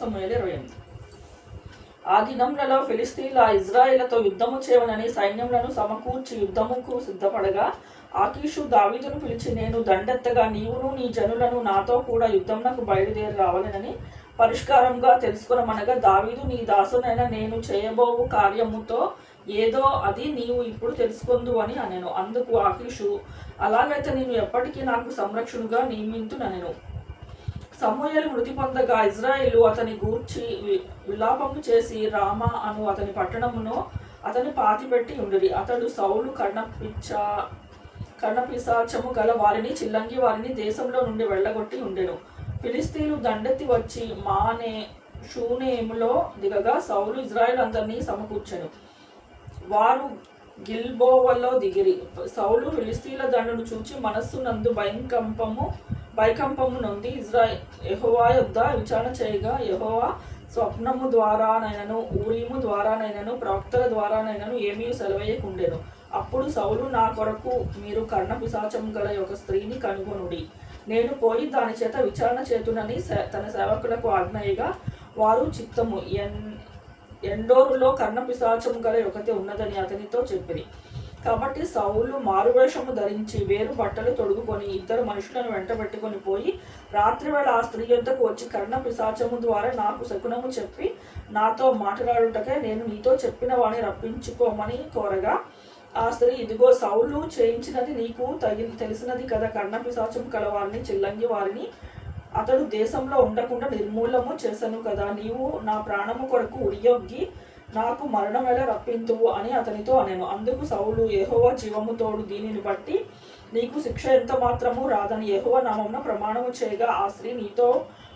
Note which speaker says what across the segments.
Speaker 1: సమయంలో ఇరవై ఎనిమిది. ఆ దినములలో ఫిలిస్తీన్ల ఇజ్రాయేళ్ళతో యుద్ధము చేయవలని సైన్యములను సమకూర్చి యుద్ధముకు సిద్ధపడగా ఆకీషు దావీదును పిలిచి నేను దండెత్తగా నీవును నీ జనులను నాతో కూడా యుద్ధమునకు బయలుదేరి రావాలనని పరిష్కారంగా తెలుసుకునమనగా దావీదు నీ దాసునైనా నేను చేయబోవు కార్యముతో ఏదో అది నీవు ఇప్పుడు తెలుసుకుందు అని అనెను. అందుకు ఆకీషు అలాగైతే నేను ఎప్పటికీ నాకు సంరక్షణగా నియమింతునెను సమూయేలు మృతి పొందగా ఇజ్రాయిలు అతని గూర్చి విలాపము చేసి రామ అను అతని పట్టణమును అతని పాతిపెట్టి ఉండిరి. అతడు సౌలు కర్ణపిచ్చ కర్ణపిశాచము గల వారిని చిల్లంగి వారిని దేశంలో నుండి వెళ్ళగొట్టి ఉండెను. ఫిలిస్తీన్లు దండెత్తి వచ్చి మానే షూనేములో దిగగా సౌలు ఇజ్రాయెల్ అందరినీ సమకూర్చెను. వారు గిల్బోవలో దిగిరి. సౌలు ఫిలిస్తీన్ల దండును చూచి మనస్సు నందు భయంకంపము పైకంపము నొంది ఇజ్రాయెల్ యెహోవా యొద్ద విచారణ చేయగా యహోవా స్వప్నము ద్వారానైనను ఊరీము ద్వారానైనను ప్రవక్తల ద్వారానైనను ఏమీ సెలవేయకుండెను అప్పుడు సౌలు నా కొరకు మీరు కర్ణ పిశాచం గల ఒక స్త్రీని కనుగొనుడి. నేను పోయి దాని చేత విచారణ చేతునని సే- తన సేవకులకు ఆజ్ఞయగా వారు చిత్తము ఎన్ ఎండోరులో కర్ణ పిశాచం గల ఒకటి ఉన్నదని అతనితో చెప్పిరి. కాబట్టి సౌలు మారువేషము ధరించి వేరు బట్టలు తొడుగుకొని ఇద్దరు మనుషులను వెంటబెట్టుకొని పోయి రాత్రివేళ ఆ స్త్రీ యొద్దకు వచ్చి కర్ణ పిశాచము ద్వారా నాకు శకునము చెప్పి నాతో మాట్లాడుటకే నేను నీతో చెప్పిన వాణ్ణి రప్పించుకోమని కోరగా ఆ స్త్రీ ఇదిగో సౌలు చేయించినది నీకు తగిన తెలిసినది కదా కర్ణ పిశాచం కలవారిని చిల్లంగి వారిని అతడు దేశంలో ఉండకుండా నిర్మూలము చేశాను కదా నీవు నా ప్రాణము కొరకు ఉరియొగ్గి నాకు మరణం ఎలా రప్పింతువు అని అతనితో అనెను. అందుకు సౌలు యెహోవా జీవము తోడు దీనిని బట్టి నీకు శిక్ష ఎంత మాత్రము రాదని యెహోవా నామమున ప్రమాణము చేయగా ఆ స్త్రీ నీతో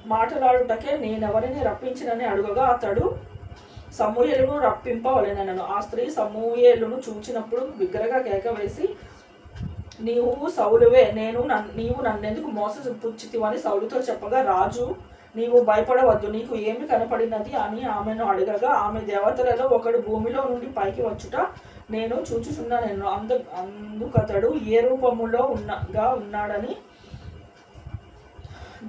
Speaker 1: మాట్లాడుటకే నేనెవరిని రప్పించినని అడుగగా అతడు సమూయేలును రప్పింపవలెనను ఆ స్త్రీ సమూయేలును చూచినప్పుడు బిగ్గరగా కేక వేసి నీవు సౌలువే నేను నీవు నన్నెందుకు మోసపుచ్చితివని సౌలుతో చెప్పగా రాజు నీవు భయపడవద్దు నీకు ఏమి కనపడినది అని ఆమెను అడగగా ఆమె దేవతలలో ఒకడు భూమిలో నుండి పైకి వచ్చుట నేను చూచుచున్నాను అందు అందుకతడు ఏ రూపములో ఉన్నగా ఉన్నాడని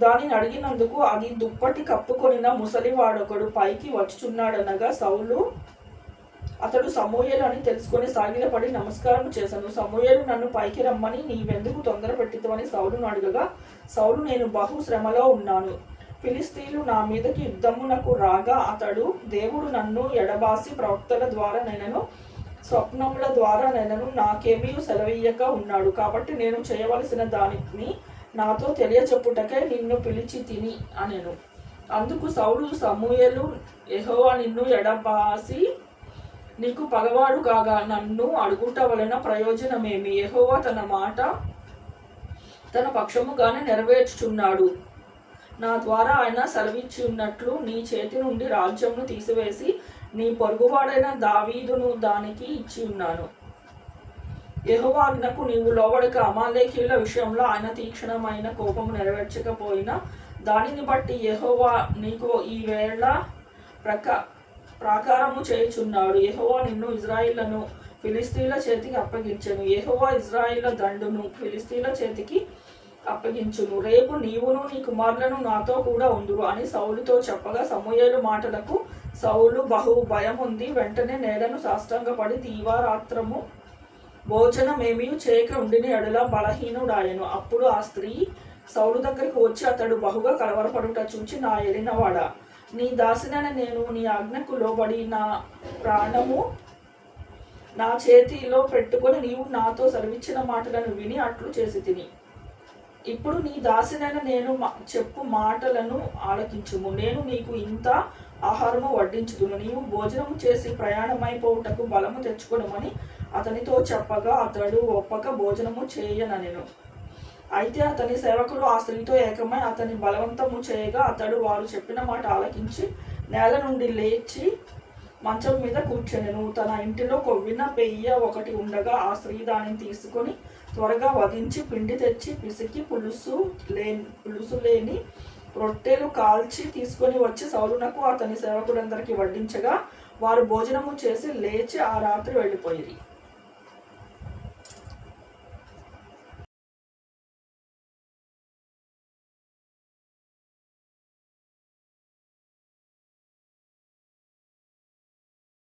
Speaker 1: దానిని అడిగినందుకు అది దుప్పటి కప్పుకొనిన ముసలివాడొకడు పైకి వచ్చుచున్నాడనగా సౌలు అతడు సమూహలు అని తెలుసుకొని సాగిలపడి నమస్కారం చేశాను. సమూహలు నన్ను పైకి రమ్మని నీవెందుకు తొందర పెట్టితవని సౌలును అడగగా సౌలు నేను బహు శ్రమలో ఉన్నాను. ఫిలిస్తీన్లు నా మీదకి యుద్ధమునకు రాగా అతడు దేవుడు నన్ను ఎడబాసి ప్రవక్తల ద్వారా నేనను స్వప్నముల ద్వారా నేనను నాకేమీ సెలవీయక ఉన్నాడు. కాబట్టి నేను చేయవలసిన దానిని నాతో తెలియచెప్పుటకే నిన్ను పిలిచి తిని అనెను. అందుకు సౌలు సమూయలు ఎహోవా నిన్ను ఎడబాసి నీకు పగవాడు కాగా నన్ను అడుగుట వలన ప్రయోజనమేమి? ఎహోవా తన మాట తన పక్షముగానే నెరవేర్చుచున్నాడు. నా ద్వారా ఆయన సెలవిచ్చి ఉన్నట్లు నీ చేతి నుండి రాజ్యంను తీసివేసి నీ పొరుగువాడైన దావీదును దానికి ఇచ్చి ఉన్నాను. యహోవాజ్ఞకు నీవు లోబడక అమాలేకీల విషయంలో ఆయన తీక్షణమైన కోపము నెరవేర్చకపోయినా దానిని బట్టి యహోవా నీకు ఈ వేళ ప్రక ప్రాకారము చేయుచున్నాడు. యహోవా నిన్ను ఇజ్రాయిలను ఫిలిస్తీన్ల చేతికి అప్పగించను. యహోవా ఇజ్రాయిల దండును ఫిలిస్తీన్ల చేతికి అప్పగించును. రేపు నీవును నీ కుమారులను నాతో కూడా ఉందురు అని సౌలుతో చెప్పగా సమూహలు మాటలకు సౌలు బహు భయం ఉంది. వెంటనే నేలను సాష్టంగపడి దీవారాత్రము భోజనమేమీ చేయక ఉండిన ఎడల బలహీనుడాయను. అప్పుడు ఆ స్త్రీ సౌలు దగ్గరికి వచ్చి అతడు బహుగా కలవరపడుట చూచి నా ఎలినవాడ నీ దాసినని నేను నీ ఆజ్ఞకు లోబడి నా ప్రాణము నా చేతిలో పెట్టుకొని నీవు నాతో సరివిచ్చిన మాటలను విని అట్లు చేసి తిని. ఇప్పుడు నీ దాసినైన నేను మా- చెప్పు మాటలను ఆలకించుము. నేను నీకు ఇంత ఆహారము వడ్డించుదును. నీవు భోజనము చేసి ప్రయాణమైపోవుటకు బలము తెచ్చుకొనమని అతనితో చెప్పగా అతడు ఒప్పక భోజనము చేయననెను. అయితే అతని సేవకులు ఆ స్త్రీతో ఏకమై అతని బలవంతము చేయగా అతడు వారు చెప్పిన మాట ఆలకించి నేల నుండి లేచి మంచం మీద కూర్చొనిను తన ఇంటిలో కొవ్విన పెయ్య ఒకటి ఉండగా ఆ స్త్రీ దానిని తీసుకొని త్వరగా వధించి పిండి తెచ్చి పిసికి పులుసు లేని పులుసు లేని రొట్టెలు కాల్చి తీసుకొని వచ్చి సౌలునకు అతని సేవకులందరికీ వడ్డించగా వారు భోజనము చేసి లేచి ఆ రాత్రి వెళ్ళిపోయింది